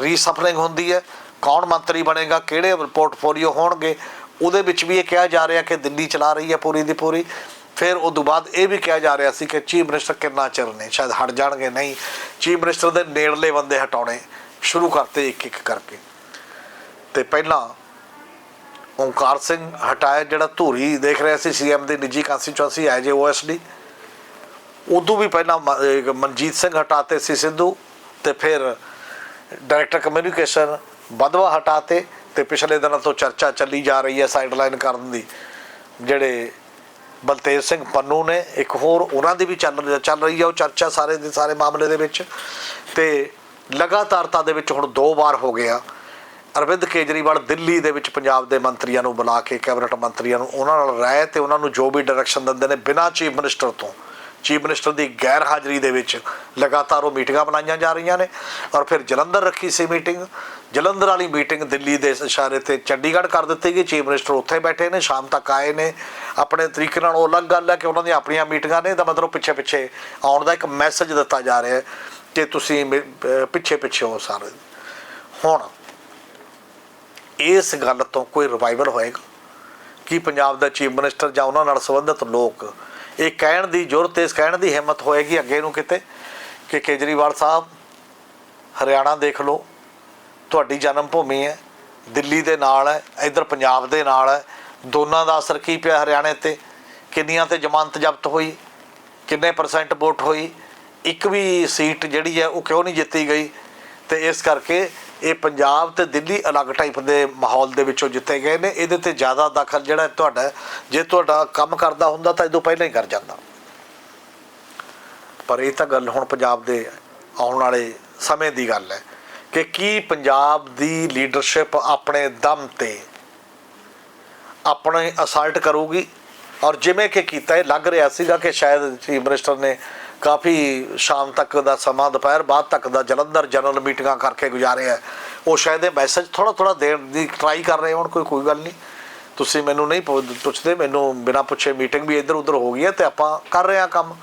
ਰੀਸਫਲਿੰਗ ਹੁੰਦੀ ਹੈ। ਕੌਣ ਮੰਤਰੀ ਬਣੇਗਾ, ਕਿਹੜੇ ਪੋਰਟਫੋਲੀਓ ਹੋਣਗੇ, ਉਹਦੇ ਵਿੱਚ ਵੀ ਇਹ ਕਿਹਾ ਜਾ ਰਿਹਾ ਕਿ ਦਿੱਲੀ ਚਲਾ ਰਹੀ ਹੈ ਪੂਰੀ ਦੀ ਪੂਰੀ। ਫਿਰ ਉਹ ਤੋਂ ਬਾਅਦ ਇਹ ਵੀ ਕਿਹਾ ਜਾ ਰਿਹਾ ਸੀ ਕਿ ਚੀਫ ਮਿਨਿਸਟਰ ਕਿੰਨਾ ਚਿਰ ਨੇ, ਸ਼ਾਇਦ ਹਟ ਜਾਣਗੇ, ਨਹੀਂ। ਚੀਫ ਮਿਨਿਸਟਰ ਦੇ ਨੇੜਲੇ ਬੰਦੇ ਹਟਾਉਣੇ ਸ਼ੁਰੂ ਕਰਤੇ ਇੱਕ ਇੱਕ ਕਰਕੇ। ਤੇ ਪਹਿਲਾਂ ਓਂਕਾਰ ਸਿੰਘ ਹਟਾਇਆ, ਜਿਹੜਾ ਧੂਰੀ ਦੇਖ ਰਿਹਾ ਸੀ ਸੀਐਮ ਦੀ ਨਿੱਜੀ ਕਾਂਸਟੀਚੁਐਂਸੀ ਹੈ ਜੇ ਓਐਸਡੀ ਉਦੋਂ ਵੀ ਪਹਿਲਾਂ ਮਨਜੀਤ ਸਿੰਘ ਹਟਾਤੇ ਸੀ ਸਿੱਧੂ, ਤੇ ਫਿਰ ਡਾਇਰੈਕਟਰ ਕਮਿਊਨੀਕੇਸ਼ਨ ਵਧਵਾ ਹਟਾਤੇ ਤੇ ਪਿਛਲੇ ਦਿਨਾਂ ਤੋਂ ਚਰਚਾ ਚੱਲੀ ਜਾ ਰਹੀ ਹੈ ਸਾਈਡਲਾਈਨ ਕਰਨ ਦੀ। ਜਿਹੜੇ ਬਲਤੇਜ ਸਿੰਘ ਪੰਨੂ ਨੇ, ਇੱਕ ਹੋਰ ਉਹਨਾਂ ਦੀ ਵੀ ਚੱਲ ਚੱਲ ਰਹੀ ਹੈ ਉਹ ਚਰਚਾ ਸਾਰੇ ਦੇ ਸਾਰੇ ਮਾਮਲੇ ਦੇ ਵਿੱਚ। ਤੇ ਲਗਾਤਾਰਤਾ ਦੇ ਵਿੱਚ ਹੁਣ ਦੋ ਵਾਰ ਹੋ ਗਿਆ ਅਰਵਿੰਦ ਕੇਜਰੀਵਾਲ ਦਿੱਲੀ ਦੇ ਵਿੱਚ ਪੰਜਾਬ ਦੇ ਮੰਤਰੀਆਂ ਨੂੰ ਬੁਲਾ ਕੇ, ਕੈਬਨਿਟ ਮੰਤਰੀਆਂ ਨੂੰ ਉਹਨਾਂ ਨਾਲ ਰਾਏ ਤੇ ਉਹਨਾਂ ਨੂੰ ਜੋ ਵੀ ਡਾਇਰੈਕਸ਼ਨ ਦਿੰਦੇ ਨੇ ਬਿਨਾਂ ਚੀਫ ਮਿਨਿਸਟਰ ਤੋਂ। ਚੀਫ ਮਿਨਿਸਟਰ ਦੀ ਗੈਰ ਹਾਜ਼ਰੀ ਦੇ ਵਿੱਚ ਲਗਾਤਾਰ ਉਹ ਮੀਟਿੰਗਾਂ ਬਣਾਈਆਂ ਜਾ ਰਹੀਆਂ ਨੇ। ਔਰ ਫਿਰ ਜਲੰਧਰ ਰੱਖੀ ਸੀ ਮੀਟਿੰਗ ਜਲੰਧਰ ਵਾਲੀ ਮੀਟਿੰਗ ਦਿੱਲੀ ਦੇ ਇਸ਼ਾਰੇ ਤੇ ਚੰਡੀਗੜ੍ਹ ਕਰ ਦਿੱਤੀ ਗਈ। ਚੀਫ ਮਿਨਿਸਟਰ ਉੱਥੇ ਬੈਠੇ ਨੇ, ਸ਼ਾਮ ਤੱਕ ਆਏ ਨੇ। ਆਪਣੇ ਤਰੀਕੇ ਨਾਲ ਉਹ ਅਲੱਗ ਗੱਲ ਹੈ ਕਿ ਉਹਨਾਂ ਦੀਆਂ ਆਪਣੀਆਂ ਮੀਟਿੰਗਾਂ ਨੇ, ਤਾਂ ਮਤਲਬ ਪਿੱਛੇ ਪਿੱਛੇ ਆਉਣ ਦਾ ਇੱਕ ਮੈਸੇਜ ਦਿੱਤਾ ਜਾ ਰਿਹਾ ਹੈ ਕਿ ਤੁਸੀਂ ਪਿੱਛੇ ਪਿੱਛੇ ਹੋ ਸਾਰੇ। ਹੁਣ ਇਸ ਗੱਲ ਤੋਂ ਕੋਈ ਰਿਵਾਈਵਲ ਹੋਏਗਾ? ਕਿ ਪੰਜਾਬ ਦਾ ਚੀਫ ਮਿਨਿਸਟਰ ਜਾਂ ਉਹਨਾਂ ਨਾਲ ਸੰਬੰਧਿਤ ਲੋਕ ਇਹ ਕਹਿਣ ਦੀ ਜ਼ਰੂਰਤ, ਇਸ ਕਹਿਣ ਦੀ ਹਿੰਮਤ ਹੋਏਗੀ ਅੱਗੇ ਨੂੰ ਕਿਤੇ? ਕਿ ਕੇਜਰੀਵਾਲ ਸਾਹਿਬ, ਹਰਿਆਣਾ ਦੇਖ ਲਓ। ਤੁਹਾਡੀ ਜਨਮ ਭੂਮੀ ਹੈ, ਦਿੱਲੀ ਦੇ ਨਾਲ ਹੈ, ਇਧਰ ਪੰਜਾਬ ਦੇ ਨਾਲ ਹੈ, ਦੋਨਾਂ ਦਾ ਅਸਰ ਕੀ ਪਿਆ ਹਰਿਆਣੇ ਤੇ? ਕਿੰਨੀਆਂ ਤੇ ਜ਼ਮਾਨਤ ਜ਼ਬਤ ਹੋਈ? ਕਿੰਨੇ ਪਰਸੈਂਟ ਵੋਟ ਹੋਈ? ਇੱਕ ਵੀ ਸੀਟ ਜਿਹੜੀ ਹੈ ਉਹ ਕਿਉਂ ਨਹੀਂ ਜਿੱਤੀ ਗਈ? ਤੇ ਇਸ ਕਰਕੇ ਇਹ ਪੰਜਾਬ ਤੇ ਦਿੱਲੀ ਅਲੱਗ ਟਾਈਪ ਦੇ ਮਾਹੌਲ ਦੇ ਵਿੱਚੋਂ ਜਿੱਤੇ ਗਏ ਨੇ। ਇਹਦੇ ਤੇ ਜ਼ਿਆਦਾ ਦਖਲ ਜਿਹੜਾ ਤੁਹਾਡਾ ਜੇ ਤੁਹਾਡਾ ਕੰਮ ਕਰਦਾ ਹੁੰਦਾ ਤਾਂ ਇਦੋਂ ਪਹਿਲਾਂ ਹੀ ਕਰ ਜਾਂਦਾ। ਪਰ ਇਹ ਤਾਂ ਗੱਲ ਹੁਣ ਪੰਜਾਬ ਦੇ ਆਉਣ ਵਾਲੇ ਸਮੇਂ ਦੀ ਗੱਲ ਹੈ। ਕਿ ਕੀ ਪੰਜਾਬ ਦੀ ਲੀਡਰਸ਼ਿਪ ਆਪਣੇ ਦਮ ਤੇ ਆਪਣੇ ਅਸਲਟ ਕਰੂਗੀ? ਔਰ ਜਿਵੇਂ ਕਿ ਕੀਤਾ, ਇਹ ਲੱਗ ਰਿਹਾ ਸੀਗਾ ਕਿ ਸ਼ਾਇਦ ਚੀਫ ਮਿਨਿਸਟਰ ਨੇ ਕਾਫੀ ਸ਼ਾਮ ਤੱਕ ਦਾ ਸਮਾਂ, ਦੁਪਹਿਰ ਬਾਅਦ ਤੱਕ ਦਾ ਜਲੰਧਰ ਜਨਰਲ ਮੀਟਿੰਗਾਂ ਕਰਕੇ ਗੁਜ਼ਾਰਿਆ ਉਹ ਸ਼ਾਇਦ ਇਹ ਮੈਸੇਜ ਥੋੜਾ ਥੋੜਾ ਦੇਣ ਦੀ ਟਰਾਈ ਕਰ ਰਹੇ ਹੋਣ, ਕੋਈ ਕੋਈ ਗੱਲ ਨਹੀਂ। ਤੁਸੀਂ ਮੈਨੂੰ ਨਹੀਂ ਪੁੱਛ- ਪੁੱਛਦੇ, ਮੈਨੂੰ ਬਿਨਾਂ ਪੁੱਛੇ ਮੀਟਿੰਗ ਵੀ ਇੱਧਰ ਉੱਧਰ ਹੋ ਗਈ ਹੈ ਤੇ ਆਪਾਂ ਕਰ ਰਹੇ ਹਾਂ ਕੰਮ।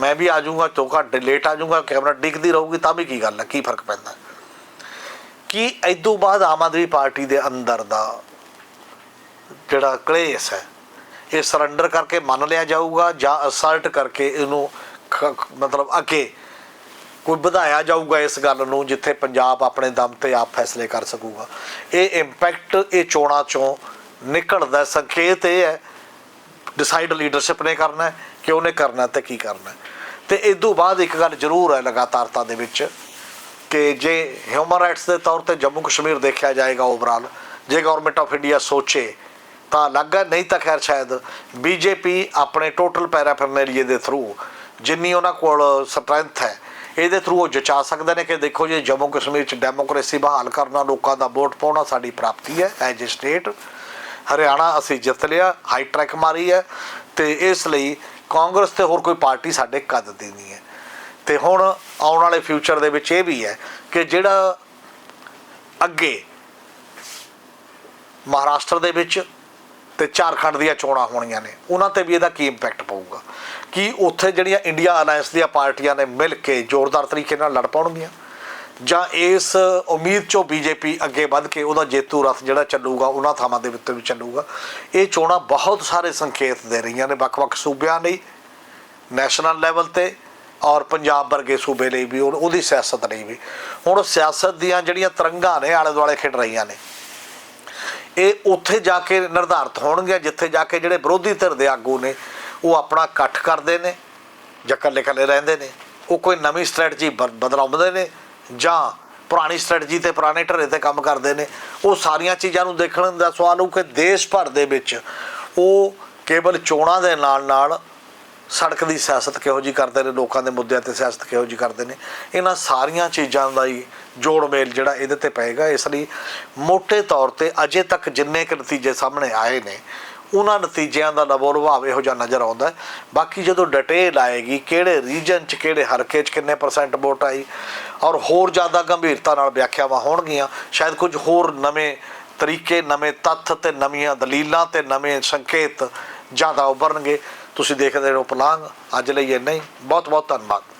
ਮੈਂ ਵੀ ਆ ਜਾਊਂਗਾ ਦੋ ਘੰਟੇ ਲੇਟ ਆ ਜਾਊਂਗਾ ਕੈਮਰਾ ਡਿੱਗਦੀ ਰਹੂਗੀ, ਤਾਂ ਵੀ ਕੀ ਗੱਲ ਹੈ, ਕੀ ਫ਼ਰਕ ਪੈਂਦਾ ਕੀ ਤੋਂ ਬਾਅਦ ਆਮ ਆਦਮੀ ਪਾਰਟੀ ਦੇ ਅੰਦਰ ਦਾ ਜਿਹੜਾ ਕਲੇਸ਼ ਹੈ, ਇਹ ਸਰੈਂਡਰ ਕਰਕੇ ਮੰਨ ਲਿਆ ਜਾਊਗਾ ਜਾਂ ਅਸਲਟ ਕਰਕੇ ਇਹਨੂੰ ਮਤਲਬ ਅੱਗੇ ਕੋਈ ਵਧਾਇਆ ਜਾਊਗਾ ਇਸ ਗੱਲ ਨੂੰ ਜਿੱਥੇ ਪੰਜਾਬ ਆਪਣੇ ਦਮ ਤੇ ਆਪ ਫੈਸਲੇ ਕਰ ਸਕੂਗਾ ਇਹ ਇੰਪੈਕਟ ਇਹ ਚੋਣਾਂ ਚੋਂ ਨਿਕਲਦਾ ਸੰਕੇਤ ਇਹ ਹੈ ਡਿਸਾਈਡ ਲੀਡਰਸ਼ਿਪ ਨੇ ਕਰਨਾ ਕਿ ਉਹਨੇ ਕਰਨਾ ਤੇ ਕੀ ਕਰਨਾ ਹੈ। ਤੇ ਇਸ ਤੋਂ ਬਾਅਦ ਇੱਕ ਗੱਲ ਜ਼ਰੂਰ ਹੈ ਲਗਾਤਾਰਤਾ ਦੇ ਵਿੱਚ ਕਿ ਜੇ ਹਿਊਮਨ ਰਾਈਟਸ ਦੇ ਤੌਰ ਤੇ ਜੰਮੂ ਕਸ਼ਮੀਰ ਦੇਖਿਆ ਜਾਏਗਾ ਓਵਰਆਲ ਜੇ ਗਵਰਨਮੈਂਟ ਆਫ ਇੰਡੀਆ ਸੋਚੇ, ਤਾਂ ਲੱਗਾ ਨਹੀਂ ਤਾਂ ਖੈਰ ਸ਼ਾਇਦ ਬੀਜੇਪੀ ਆਪਣੇ ਟੋਟਲ ਪੈਰਾਫਰਨੇਲੀਏ ਦੇ ਥਰੂ ਜਿੰਨੀ ਉਹਨਾਂ ਕੋਲ ਸਟਰੈਂਥ ਹੈ, ਇਹਦੇ ਥਰੂ ਉਹ ਜਚਾ ਸਕਦੇ ਨੇ ਕਿ ਦੇਖੋ ਜੀ ਜੰਮੂ ਕਸ਼ਮੀਰ ਚ ਡੈਮੋਕ੍ਰੇਸੀ ਬਹਾਲ ਕਰਨਾ, ਲੋਕਾਂ ਦਾ ਵੋਟ ਪਾਉਣਾ ਸਾਡੀ ਪ੍ਰਾਪਤੀ ਹੈ ਐਜ ਸਟੇਟ ਹਰਿਆਣਾ ਅਸੀਂ ਜਿੱਤ ਲਿਆ ਹਾਈ ਟਰੈਕ ਮਾਰੀ ਹੈ, ਤੇ ਇਸ ਲਈ ਕਾਂਗਰਸ ਤੇ ਹੋਰ ਕੋਈ ਪਾਰਟੀ ਸਾਡੇ ਕੱਦ ਦੀ ਨਹੀਂ ਹੈ। ਤੇ ਹੁਣ ਆਉਣ ਵਾਲੇ ਫਿਊਚਰ ਦੇ ਵਿੱਚ ਇਹ ਵੀ ਹੈ ਕਿ ਜਿਹੜਾ ਅੱਗੇ ਮਹਾਰਾਸ਼ਟਰ ਦੇ ਵਿੱਚ ਤੇ ਝਾਰਖੰਡ ਦੀਆਂ ਚੋਣਾਂ ਹੋਣੀਆਂ ਨੇ, ਉਹਨਾਂ ਤੇ ਵੀ ਇਹਦਾ ਕੀ ਇੰਪੈਕਟ ਪਊਗਾ? ਕਿ ਉੱਥੇ ਜਿਹੜੀਆਂ ਇੰਡੀਆ ਅਲਾਈਅੰਸ ਦੀਆਂ ਪਾਰਟੀਆਂ ਨੇ ਮਿਲ ਕੇ ਜ਼ੋਰਦਾਰ ਤਰੀਕੇ ਨਾਲ ਲੜ ਪਾਉਣਗੀਆਂ? ਜਾਂ ਇਸ ਉਮੀਦ ਚੋਂ ਬੀਜੇਪੀ ਅੱਗੇ ਵੱਧ ਕੇ ਉਹਦਾ ਜੇਤੂ ਰਥ ਜਿਹੜਾ ਚੱਲੂਗਾ, ਉਹਨਾਂ ਥਾਵਾਂ ਦੇ ਉੱਤੇ ਵੀ ਚੱਲੂਗਾ? ਇਹ ਚੋਣਾਂ ਬਹੁਤ ਸਾਰੇ ਸੰਕੇਤ ਦੇ ਰਹੀਆਂ ਨੇ, ਵੱਖ-ਵੱਖ ਸੂਬਿਆਂ ਲਈ ਨੈਸ਼ਨਲ ਲੈਵਲ ਤੇ ਔਰ ਪੰਜਾਬ ਵਰਗੇ ਸੂਬੇ ਲਈ ਵੀ ਉਹਦੀ ਸਿਆਸਤ ਲਈ ਵੀ। ਹੁਣ ਸਿਆਸਤ ਦੀਆਂ ਜਿਹੜੀਆਂ ਤਰੰਗਾਂ ਨੇ ਆਲੇ ਦੁਆਲੇ ਖਿੜ ਰਹੀਆਂ ਨੇ। ਇਹ ਉੱਥੇ ਜਾ ਕੇ ਨਿਰਧਾਰਤ ਹੋਣਗੇ ਜਿੱਥੇ ਜਾ ਕੇ ਜਿਹੜੇ ਵਿਰੋਧੀ ਧਿਰ ਦੇ ਆਗੂ ਨੇ, ਉਹ ਆਪਣਾ ਇਕੱਠ ਕਰਦੇ ਨੇ ਜਾਂ ਇਕੱਲੇ ਇਕੱਲੇ ਰਹਿੰਦੇ ਨੇ। ਉਹ ਕੋਈ ਨਵੀਂ ਸਟ੍ਰੈਟਜੀ ਬਦਲਾਉਂਦੇ ਨੇ, ਜਾਂ ਪੁਰਾਣੀ ਸਟ੍ਰੈਟਜੀ ਤੇ ਪੁਰਾਣੇ ਢਰੇ ਤੇ ਕੰਮ ਕਰਦੇ ਨੇ। ਉਹ ਸਾਰੀਆਂ ਚੀਜ਼ਾਂ ਨੂੰ ਦੇਖਣ ਦਾ ਸਵਾਲ ਉਹ ਕਿ ਦੇਸ਼ ਭਰ ਦੇ ਵਿੱਚ ਉਹ ਕੇਵਲ ਚੋਣਾਂ ਦੇ ਨਾਲ ਨਾਲ ਸੜਕ ਦੀ ਸਿਆਸਤ ਕਿਹੋ ਜੀ ਕਰਦੇ ਨੇ, ਲੋਕਾਂ ਦੇ ਮੁੱਦਿਆਂ ਤੇ ਸਿਆਸਤ ਕਿਹੋ ਜੀ ਕਰਦੇ ਨੇ, ਇਹਨਾਂ ਸਾਰੀਆਂ ਚੀਜ਼ਾਂ ਦਾ ਹੀ ਜੋੜ ਮੇਲ ਜਿਹੜਾ ਇਹਦੇ ਤੇ ਪਏਗਾ। ਇਸ ਲਈ ਮੋٹے ਤੌਰ ਤੇ ਅਜੇ ਤੱਕ ਜਿੰਨੇ ਕੁ ਨਤੀਜੇ ਸਾਹਮਣੇ ਆਏ ਨੇ, ਉਹਨਾਂ ਨਤੀਜਿਆਂ ਦਾ ਲਵੋ ਲੁਭਾਵ ਇਹੋ ਜਿਹਾ ਨਜ਼ਰ ਆਉਂਦਾ ਬਾਕੀ ਜਦੋਂ ਡਿਟੇਲ ਆਏਗੀ, ਕਿਹੜੇ ਰੀਜਨ 'ਚ, ਕਿਹੜੇ ਹਲਕੇ 'ਚ ਕਿੰਨੇ ਪਰਸੈਂਟ ਵੋਟ ਆਈ, ਔਰ ਹੋਰ ਜ਼ਿਆਦਾ ਗੰਭੀਰਤਾ ਨਾਲ ਵਿਆਖਿਆਵਾਂ ਹੋਣਗੀਆਂ, ਸ਼ਾਇਦ ਕੁਝ ਹੋਰ ਨਵੇਂ ਤਰੀਕੇ, ਨਵੇਂ ਤੱਥ ਤੇ ਨਵੀਆਂ ਦਲੀਲਾਂ ਤੇ ਨਵੇਂ ਸੰਕੇਤ ਜ਼ਿਆਦਾ ਉਭਰਨਗੇ। ਤੁਸੀਂ ਦੇਖਦੇ ਰਹੋ ਪਲਾਂਗ ਅੱਜ ਲਈ ਇੰਨਾ ਹੀ। ਬਹੁਤ ਬਹੁਤ ਧੰਨਵਾਦ।